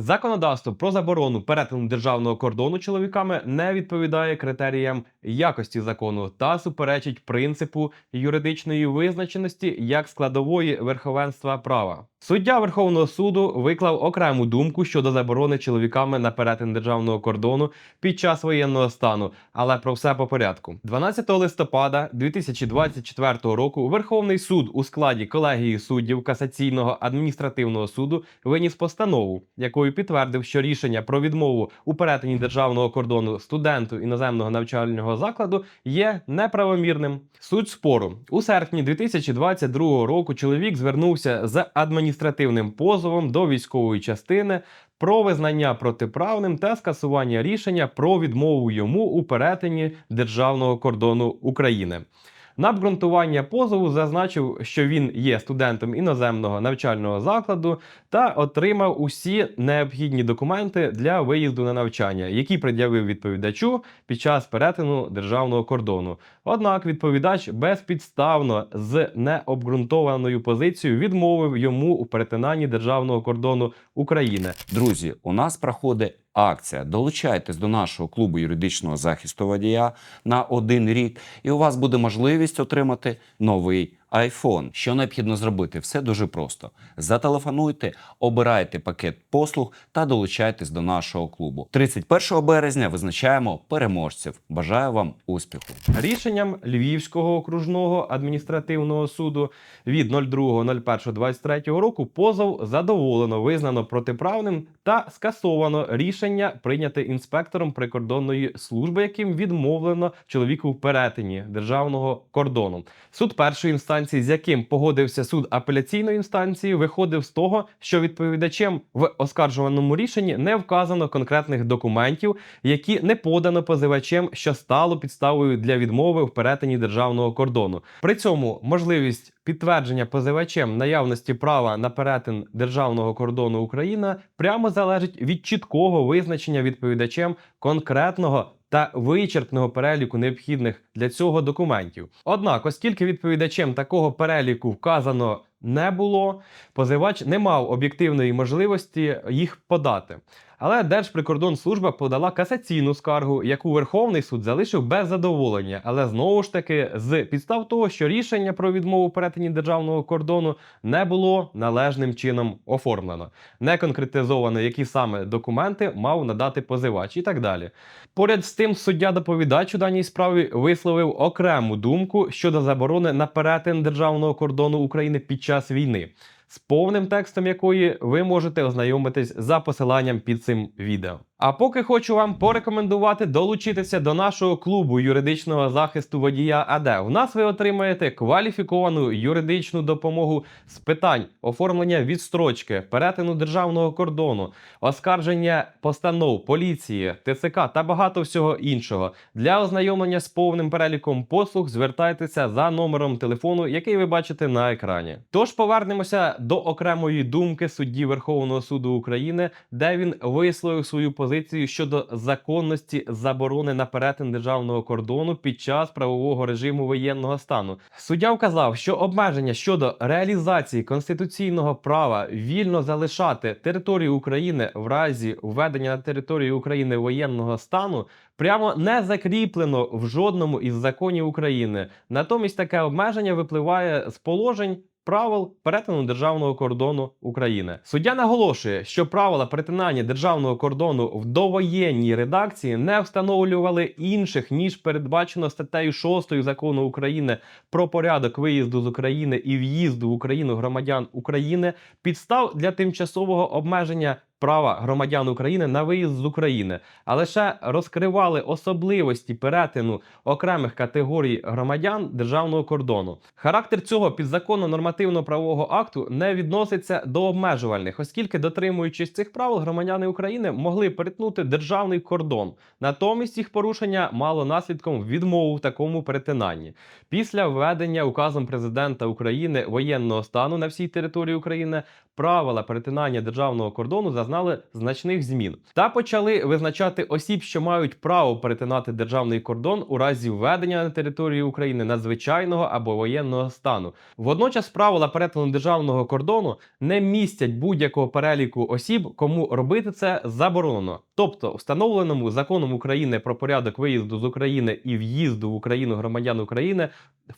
Законодавство про заборону перетину державного кордону чоловіками не відповідає критеріям якості закону та суперечить принципу юридичної визначеності як складової верховенства права. Суддя Верховного суду виклав окрему думку щодо заборони чоловіками на перетин державного кордону під час воєнного стану, але про все по порядку. 12 листопада 2024 року Верховний суд у складі колегії суддів касаційного адміністративного суду виніс постанову, якою підтвердив, що рішення про відмову у перетині державного кордону студенту іноземного навчального закладу є неправомірним. Суть спору у серпні 2022 року чоловік звернувся з адміністративним позовом до військової частини про визнання протиправним та скасування рішення про відмову йому у перетині державного кордону України. На обґрунтування позову зазначив, що він є студентом іноземного навчального закладу та отримав усі необхідні документи для виїзду на навчання, які пред'явив відповідачу під час перетину державного кордону. Однак відповідач безпідставно з необґрунтованою позицією відмовив йому у перетинанні державного кордону України. Друзі, у нас проходить акція. Долучайтесь до нашого клубу юридичного захисту водія на один рік, і у вас буде можливість отримати новий iPhone. Що необхідно зробити? Все дуже просто. Зателефонуйте, обирайте пакет послуг та долучайтесь до нашого клубу. 31 березня визначаємо переможців. Бажаю вам успіху! Рішенням Львівського окружного адміністративного суду від 02.01.23 року позов задоволено визнано протиправним та скасовано рішення, прийняте інспектором прикордонної служби, яким відмовлено чоловіку в перетині державного кордону. Суд першої інстанції, з яким погодився суд апеляційної інстанції, виходив з того, що відповідачем в оскаржуваному рішенні не вказано конкретних документів, які не подано позивачем, що стало підставою для відмови в перетині державного кордону. При цьому можливість підтвердження позивачем наявності права на перетин державного кордону України прямо залежить від чіткого визначення відповідачем конкретного та вичерпного переліку необхідних для цього документів. Однак, оскільки відповідачем такого переліку вказано не було, позивач не мав об'єктивної можливості їх подати. Але Держприкордонслужба подала касаційну скаргу, яку Верховний суд залишив без задоволення, але знову ж таки з підстав того, що рішення про відмову перетині державного кордону не було належним чином оформлено, не конкретизовано, які саме документи мав надати позивач і так далі. Поряд з тим, суддя доповідач у даній справі висловив окрему думку щодо заборони на перетин державного кордону України під час війни з повним текстом якої ви можете ознайомитись за посиланням під цим відео. А поки хочу вам порекомендувати долучитися до нашого клубу юридичного захисту водія АД. У нас ви отримаєте кваліфіковану юридичну допомогу з питань оформлення відстрочки, перетину державного кордону, оскарження постанов поліції, ТЦК та багато всього іншого. Для ознайомлення з повним переліком послуг звертайтеся за номером телефону, який ви бачите на екрані. Тож повернемося до окремої думки судді Верховного суду України, де він висловив свою позицію щодо законності заборони на перетин державного кордону під час правового режиму воєнного стану. Суддя вказав, що обмеження щодо реалізації конституційного права вільно залишати територію України в разі введення на територію України воєнного стану прямо не закріплено в жодному із законів України. Натомість таке обмеження випливає з положень. Правил перетину державного кордону України. Суддя наголошує, що правила перетинання державного кордону в довоєнній редакції не встановлювали інших ніж передбачено статтею 6 закону України про порядок виїзду з України і в'їзду в Україну громадян України підстав для тимчасового обмеження права громадян України на виїзд з України, а лише розкривали особливості перетину окремих категорій громадян державного кордону. Характер цього підзаконно нормативно-правового акту не відноситься до обмежувальних, оскільки, дотримуючись цих правил, громадяни України могли перетнути державний кордон. Натомість їх порушення мало наслідком відмову в такому перетинанні. Після введення указом президента України воєнного стану на всій території України правила перетинання державного кордону зазнали значних змін та почали визначати осіб, що мають право перетинати державний кордон у разі введення на території України надзвичайного або воєнного стану. Водночас правила перетину державного кордону не містять будь-якого переліку осіб, кому робити це заборонено. Тобто, встановленому законом України про порядок виїзду з України і в'їзду в Україну громадян України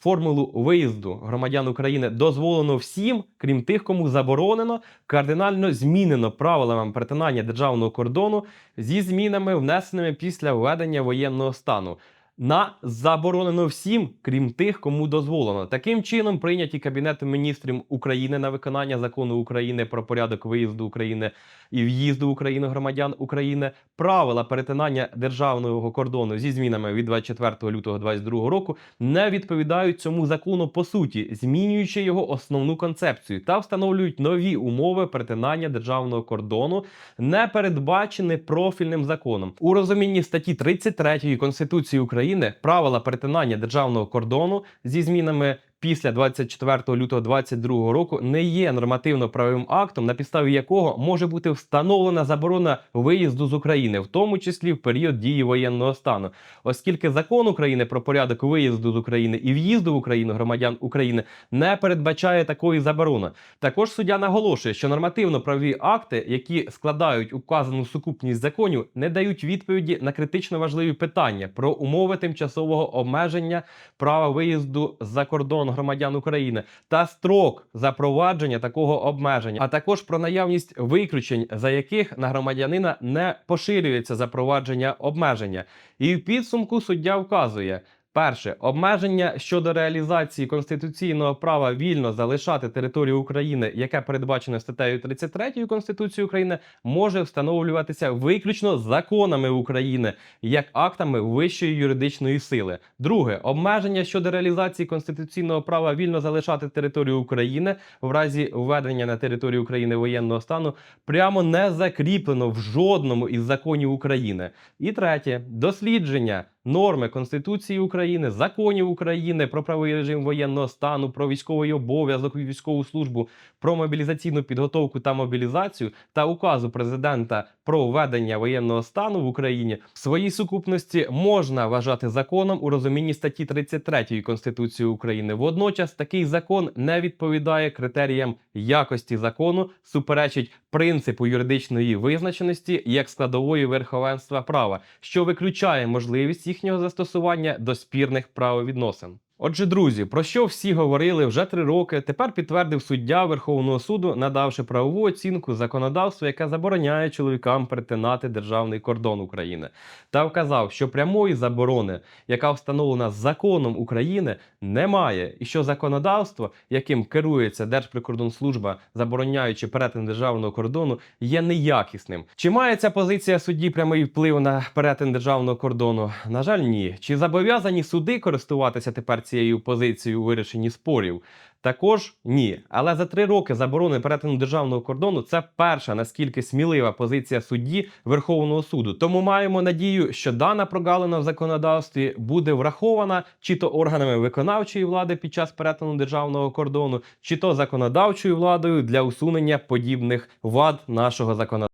формулу виїзду громадян України дозволено всім, крім тих, кому заборонено, кардинально змінено правилами перетинання державного кордону зі змінами, внесеними після введення воєнного стану. На заборонено всім, крім тих, кому дозволено. Таким чином прийняті Кабінетом міністрів України на виконання закону України про порядок виїзду України і в'їзду в Україну громадян України правила перетинання державного кордону зі змінами від 24 лютого 2022 року не відповідають цьому закону по суті, змінюючи його основну концепцію та встановлюють нові умови перетинання державного кордону, не передбачені профільним законом. У розумінні статті 33 Конституції України правила перетинання державного кордону зі змінами. Після 24 лютого 2022 року не є нормативно-правовим актом, на підставі якого може бути встановлена заборона виїзду з України, в тому числі в період дії воєнного стану, оскільки закон України про порядок виїзду з України і в'їзду в Україну громадян України не передбачає такої заборони. Також суддя наголошує, що нормативно-правові акти, які складають указану сукупність законів, не дають відповіді на критично важливі питання про умови тимчасового обмеження права виїзду за кордон громадян України та строк запровадження такого обмеження, а також про наявність виключень, за яких на громадянина не поширюється запровадження обмеження. І в підсумку суддя вказує. Перше обмеження щодо реалізації конституційного права вільно залишати територію України, яке передбачено статтею 33 Конституції України, може встановлюватися виключно законами України як актами вищої юридичної сили. Друге обмеження щодо реалізації конституційного права вільно залишати територію України в разі введення на територію України воєнного стану прямо не закріплено в жодному із законів України. І третє дослідження норми Конституції України, законів України про правовий режим воєнного стану, про військовий обов'язок військову службу, про мобілізаційну підготовку та мобілізацію та указу президента про введення воєнного стану в Україні в своїй сукупності можна вважати законом у розумінні статті 33 Конституції України. Водночас такий закон не відповідає критеріям якості закону, суперечить принципу юридичної визначеності як складової верховенства права, що виключає можливість їхнього застосування до спірних правовідносин. Отже, друзі, про що всі говорили вже три роки. Тепер підтвердив суддя Верховного суду, надавши правову оцінку законодавства, яке забороняє чоловікам перетинати державний кордон України, та вказав, що прямої заборони, яка встановлена законом України, немає, і що законодавство, яким керується Держприкордонслужба, забороняючи перетин державного кордону, є неякісним. Чи має ця позиція судді прямий вплив на перетин державного кордону? На жаль, ні. Чи зобов'язані суди користуватися тепер цією позицією у вирішенні спорів? Також ні. Але за три роки заборони перетину державного кордону це перша наскільки смілива позиція судді Верховного суду. Тому маємо надію, що дана прогалина в законодавстві буде врахована чи то органами виконавчої влади під час перетину державного кордону, чи то законодавчою владою для усунення подібних вад нашого законодавства.